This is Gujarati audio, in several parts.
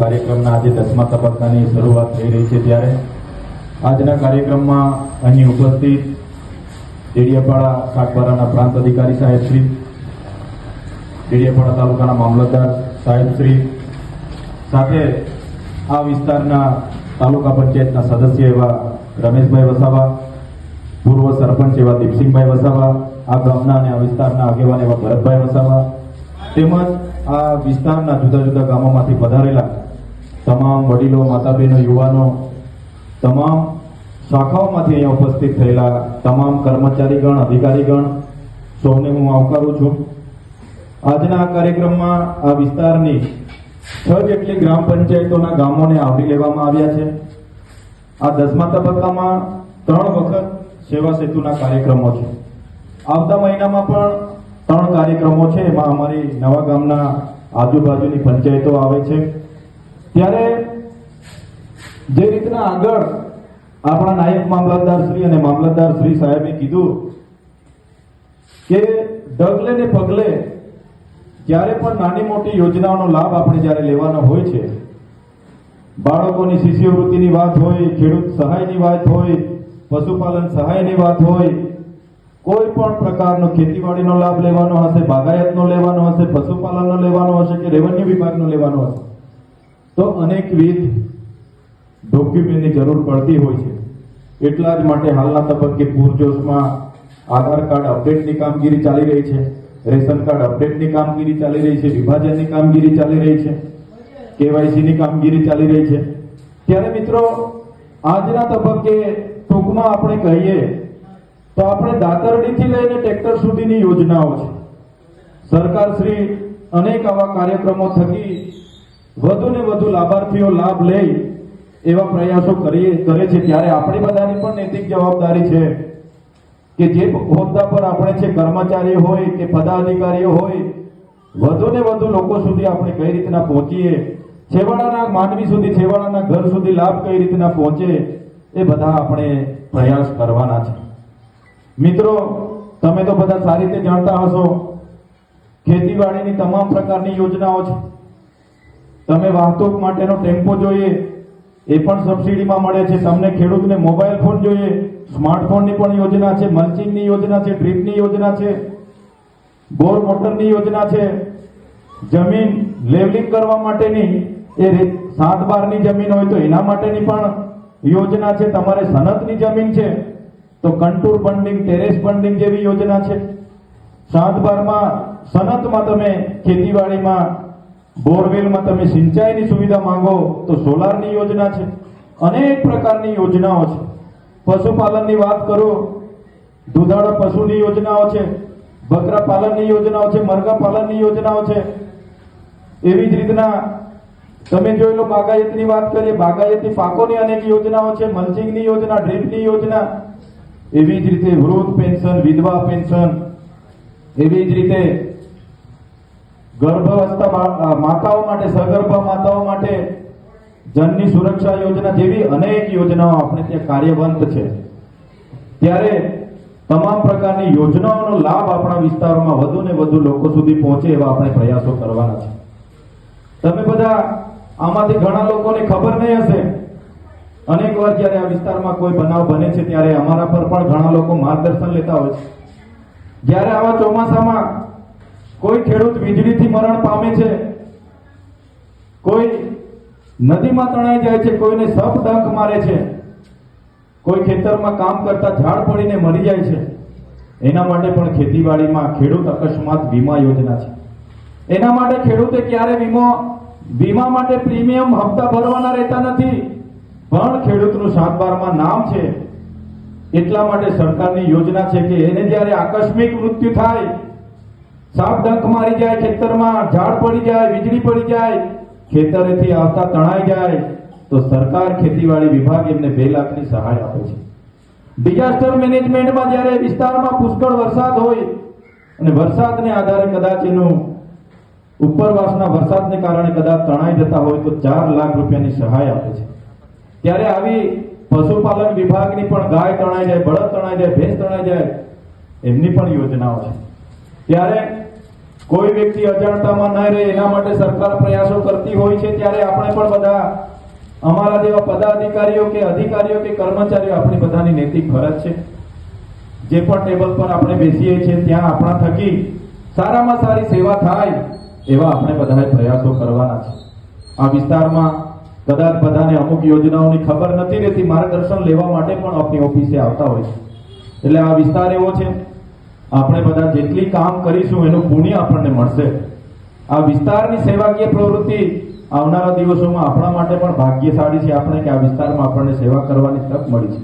કાર્યક્રમના આજે દસમા તબક્કાની શરૂઆત થઈ રહી છે ત્યારે. આજના કાર્યક્રમમાં અહીં ઉપસ્થિત ડેડિયાપાડા સાગબારાના પ્રાંત અધિકારી સાહેબ શ્રી, ડેડિયાપાડા તાલુકાના મામલતદાર સાહેબ શ્રી, સાથે આ વિસ્તારના તાલુકા પંચાયતના સદસ્ય એવા રમેશભાઈ વસાવા, પૂર્વ સરપંચ એવા દીપસિંહભાઈ વસાવા, આ ગામના અને આ વિસ્તારના આગેવાન એવા ભરતભાઈ વસાવા, તેમજ આ વિસ્તારના જુદા જુદા ગામોમાંથી પધારેલા તમામ વડીલો માતા બહેનો યુવાનો, તમામ શાખાઓમાંથી અહીંયા ઉપસ્થિત થયેલા તમામ કર્મચારીગણ, અધિકારીગણ, સૌને હું આવકારું છું. આજના આ કાર્યક્રમમાં આ વિસ્તારની છ જેટલી ગ્રામ પંચાયતોના ગામોને આવરી લેવામાં આવ્યા છે. આ દસમા તબક્કામાં ત્રણ વખત સેવા સેતુના કાર્યક્રમો છે. આવતા મહિનામાં પણ ત્રણ કાર્યક્રમો છે. એમાં અમારી નવા ગામના આજુબાજુની પંચાયતો આવે છે. ત્યારે જે રીતના આગળ આપણા નાયક મામલતદાર શ્રી અને મામલતદાર શ્રી સાહેબે કીધું કે ડગલે ને પગલે જ્યારે પણ નાની મોટી યોજનાઓનો લાભ આપણે જ્યારે લેવાનો હોય છે, બાળકોની શિષ્યવૃત્તિની વાત હોય, ખેડૂત સહાયની વાત હોય, પશુપાલન સહાયની વાત હોય, કોઈ પણ પ્રકારનો ખેતીવાડીનો લાભ લેવાનો હશે, બાગાયતનો લેવાનો હશે, પશુપાલનનો લેવાનો હશે કે રેવન્યુ વિભાગનો લેવાનો હશે તો અનેકવિધ ડોક્યુમેન્ટની જરૂર પડતી હોય છે. એટલા જ માટે હાલના તબક્કે પૂરજોશમાં આધાર કાર્ડ અપડેટની કામગીરી ચાલી રહી છે. રેશન કાર્ડ અપડેટની કામગીરી ચાલી રહી છે. વિભાજનની કામગીરી ચાલી રહી છે. કેવાયસીની કામગીરી ચાલી રહી છે. ત્યારે મિત્રો, આજના તબક્કે ટૂંકમાં આપણે કહીએ તો આપણે દાતરડીથી લઈને ટ્રેક્ટર સુધીની યોજનાઓ છે. સરકાર શ્રી અનેક આવા કાર્યક્રમો થકી વધુ ને વધુ લાભાર્થીઓ લાભ લે એવા પ્રયાસો કરીએ, કરે છે. ત્યારે આપણી બધાની પણ નૈતિક જવાબદારી છે કે જે હોદ્દા પર આપણે છે, કર્મચારી હોય કે પદાધિકારીઓ હોય, વધુને વધુ લોકો સુધી આપણે કઈ રીતના પહોંચીએ, છેવાડાના માનવી સુધી, છેવાડાના ઘર સુધી લાભ કઈ રીતના પહોંચે, એ બધા આપણે પ્રયાસ કરવાના છે. મિત્રો, તમે તો બધા સારી રીતે જાણતા હશો, ખેતીવાડીની તમામ પ્રકારની યોજનાઓ છે. તમે વાહતુક માટેનો ટેમ્પો જોઈએ, એ પણ સબસિડીમાં મળે છે. તમને ખેડૂતને મોબાઈલ ફોન જોઈએ, સ્માર્ટફોનની પણ યોજના છે, મલ્ચિંગની યોજના છે, ડ્રીપની યોજના છે, બોર મોટરની યોજના છે. જમીન લેવલિંગ કરવા માટેની એ સાત બારની જમીન હોય તો એના માટેની પણ યોજના છે. તમારે સનતની જમીન છે, તો કંટુર બંડિંગ ટેરેસ બંડિંગ જેવી યોજના છે. સાત બારમાં સનતમાં તમે ખેતીવાડીમાં બોરવેલમાં તમે સિંચાઈની સુવિધા માંગો તો સોલારની યોજના છે. અનેક પ્રકારની યોજનાઓ છે. પશુપાલનની વાત કરો, દુધાળા પશુની યોજનાઓ છે, બકરા પાલનની યોજનાઓ છે, મરઘા પાલનની યોજનાઓ છે. એવી જ રીતના તમે જોઈ લો બાગાયતની વાત કરીએ, બાગાયતી પાકોની અનેક યોજનાઓ છે, મલ્ચિંગની યોજના, ડ્રીપની યોજના. એવી જ રીતે વૃદ્ધ પેન્શન, વિધવા પેન્શન. એવી જ રીતે ગર્ભાવસ્થા માતાઓ માટે, સગર્ભા માતાઓ માટે જનની સુરક્ષા યોજના જેવી અનેક યોજનાઓ આપણે ત્યાં કાર્યવંત છે. ત્યારે તમામ પ્રકારની યોજનાઓનો લાભ આપણા વિસ્તારોમાં વધુ ને વધુ લોકો સુધી પહોંચે એવા આપણે પ્રયાસો કરવાના છે. તમે બધા આમાંથી ઘણા લોકોને ખબર નહીં હશે. અનેક વાર જ્યારે આ વિસ્તારમાં કોઈ બનાવ બને છે, ત્યારે અમારા પર પણ ઘણા લોકો માર્ગદર્શન લેતા હોય છે. જ્યારે આવા ચોમાસામાં કોઈ ખેડૂત વીજળીથી મરણ પામે છે? કોઈ નદીમાં તણાઈ જાય છે? કોઈને સપ ડંખ મારે છે? કોઈ ખેતરમાં કામ કરતા ઝાડ પડીને મરી જાય છે? એના માટે પણ ખેતીવાડીમાં ખેડૂત અકસ્માત વીમા યોજના છે. એના માટે ખેડૂતે ક્યારે વીમો, વીમા માટે પ્રીમિયમ હપ્તા ભરવાના રહેતા નથી? પણ ખેડૂતનું સાતબારમાં નામ છે. એટલા માટે સરકારની યોજના છે કે એને જ્યારે આકસ્મિક મૃત્યુ થાય સાપ ડંખ મારી જાય, ખેતરમાં ઝાડ પડી જાય, વીજળી પડી જાય, ખેતરેથી આવતા તણાઈ જાય, તો સરકાર ખેતીવાડી વિભાગ એમને બે લાખની સહાય આપે છે. ડિઝાસ્ટર મેનેજમેન્ટમાં જ્યારે વિસ્તારમાં પુષ્કળ વરસાદ હોય, અને વરસાદને આધારે કદાચ એનું ઉપરવાસના વરસાદને કારણે કદાચ તણાઈ જતા હોય, તો ચાર લાખ રૂપિયાની સહાય આપે છે. ત્યારે આવી પશુપાલન વિભાગની પણ ગાય તણાઈ જાય, બળદ તણાઈ જાય, ભેંસ તણાઈ જાય, એમની પણ યોજનાઓ છે. ત્યારે કોઈ વ્યક્તિ અજાણતામાં ન રહે, એના માટે સરકાર પ્રયાસો કરતી હોય છે, ત્યારે આપણે પણ બધા અમારા જેવા પદાધિકારીઓ કે અધિકારીઓ કે કર્મચારીઓ આપણી બધાની નૈતિક ફરજ છે. જે પણ ટેબલ પર આપણે બેસીએ છીએ, ત્યાં આપણા થકી સારામાં સારી સેવા થાય, એવા આપણે બધાએ પ્રયાસો કરવાના છે. આ વિસ્તારમાં કદાચ બધાને અમુક યોજનાઓની ખબર નથી રહેતી, માર્ગદર્શન લેવા માટે પણ આપણી ઓફિસે આવતા હોય છે. એટલે આ વિસ્તાર એવો છે આપણે બધા જેટલી કામ કરીશું, એનું પુણ્ય આપણને મળશે. આ વિસ્તારની સેવાકીય પ્રવૃત્તિ આવનારા દિવસોમાં આપણા માટે પણ ભાગ્યશાળી છે આપણે કે આ વિસ્તારમાં આપણને સેવા કરવાની તક મળી છે.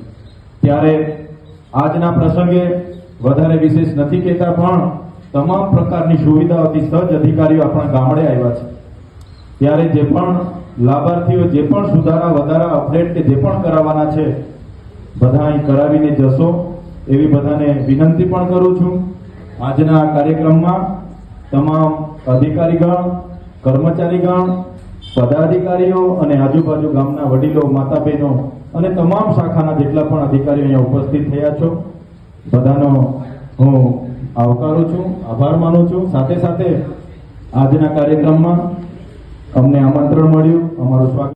ત્યારે આજના પ્રસંગે વધારે વિશેષ નથી કહેતા, પણ તમામ પ્રકારની સુવિધાઓથી સજ્જ અધિકારીઓ આપણા ગામડે આવ્યા છે. ત્યારે જે પણ લાભાર્થીઓ, જે પણ સુધારા વધારા અપડેટ કે જે પણ કરાવવાના છે, બધા અહીં કરાવીને જશો. એવી બધાને વિનંતી પણ કરું છું. આજના આ કાર્યક્રમમાં તમામ અધિકારીગણ, કર્મચારીગણ, પદાધિકારીઓ અને આજુબાજુ ગામના વડીલો માતા બહેનો અને તમામ શાખાના જેટલા પણ અધિકારીઓ અહીંયા ઉપસ્થિત થયા છો, બધાનો હું આવકારું છું, આભાર માનું છું. સાથે સાથે આજના કાર્યક્રમમાં અમને આમંત્રણ મળ્યું. અમારું સ્વાગત